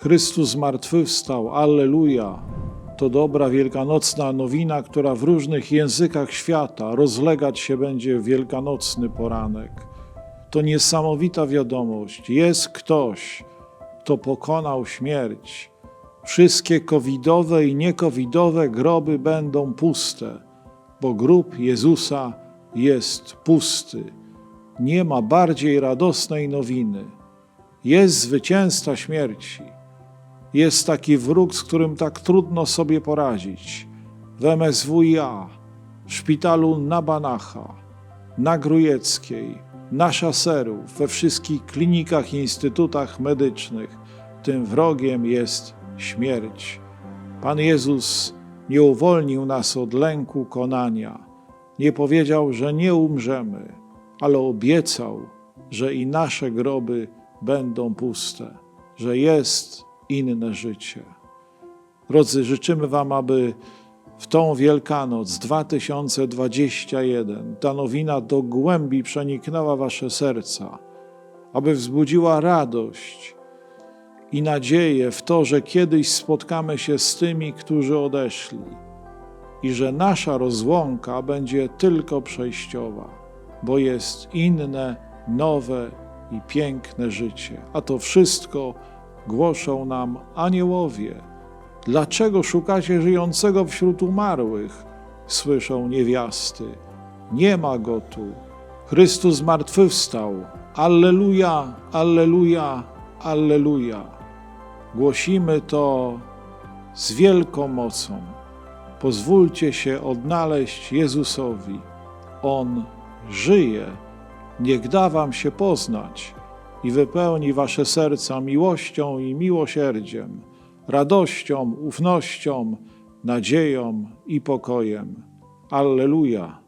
Chrystus zmartwychwstał, Alleluja! To dobra wielkanocna nowina, która w różnych językach świata rozlegać się będzie w wielkanocny poranek. To niesamowita wiadomość. Jest ktoś, kto pokonał śmierć. Wszystkie covidowe i niecovidowe groby będą puste, bo grób Jezusa jest pusty. Nie ma bardziej radosnej nowiny. Jest zwycięzca śmierci. Jest taki wróg, z którym tak trudno sobie poradzić. W MSWiA, w szpitalu na Banacha, na Grujeckiej, na Szaserów, we wszystkich klinikach i instytutach medycznych. Tym wrogiem jest śmierć. Pan Jezus nie uwolnił nas od lęku konania. Nie powiedział, że nie umrzemy, ale obiecał, że i nasze groby będą puste, że jest inne życie. Drodzy, życzymy Wam, aby w tą Wielkanoc 2021 ta nowina do głębi przeniknęła Wasze serca, aby wzbudziła radość i nadzieję w to, że kiedyś spotkamy się z tymi, którzy odeszli i że nasza rozłąka będzie tylko przejściowa, bo jest inne, nowe i piękne życie. A to wszystko głoszą nam aniołowie. Dlaczego szukacie żyjącego wśród umarłych? Słyszą niewiasty. Nie ma go tu. Chrystus zmartwychwstał. Alleluja, alleluja, alleluja. Głosimy to z wielką mocą. Pozwólcie się odnaleźć Jezusowi. On żyje. Niech da wam się poznać i wypełni wasze serca miłością i miłosierdziem, radością, ufnością, nadzieją i pokojem. Alleluja.